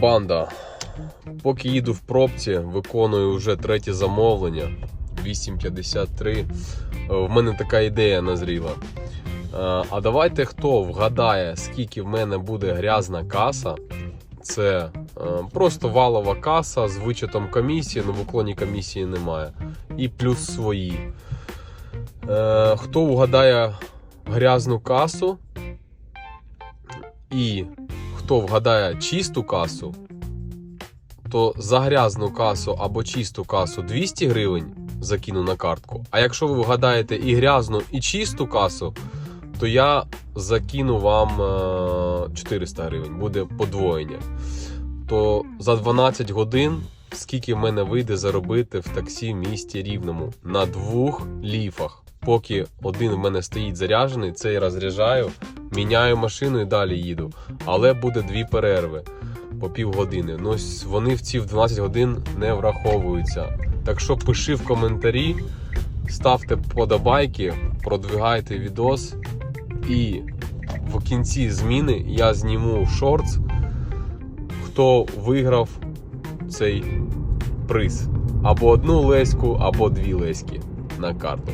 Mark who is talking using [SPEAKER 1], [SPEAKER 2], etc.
[SPEAKER 1] Банда. Поки їду в пробці, виконую вже третє замовлення. 8.53. Е, В мене така ідея назріла. Е, А давайте хто вгадає, скільки в мене буде грязна каса. Це е, просто валова каса з вичетом комісії, ну в уклоні комісії немає. І плюс свої. Хто вгадає грязну касу, і хто вгадає чисту касу, то за грязну касу або чисту касу 200 гривень закину на картку. А якщо ви вгадаєте і грязну, і чисту касу, то я закину вам е, 400 гривень, буде подвоєння. То за 12 годин скільки в мене вийде заробити в таксі в місті Рівному на двох ліфах. Поки один в мене стоїть заряджений, цей розряджаю, міняю машину і далі їду. Але буде дві перерви по півгодини. Ну, вони в ці в 12 годин не враховуються. Так що пиши в коментарі, ставте подобайки, продвигайте відос. І в кінці зміни я зніму шортс, хто виграв цей приз. Або одну леську, або дві леськи на карту.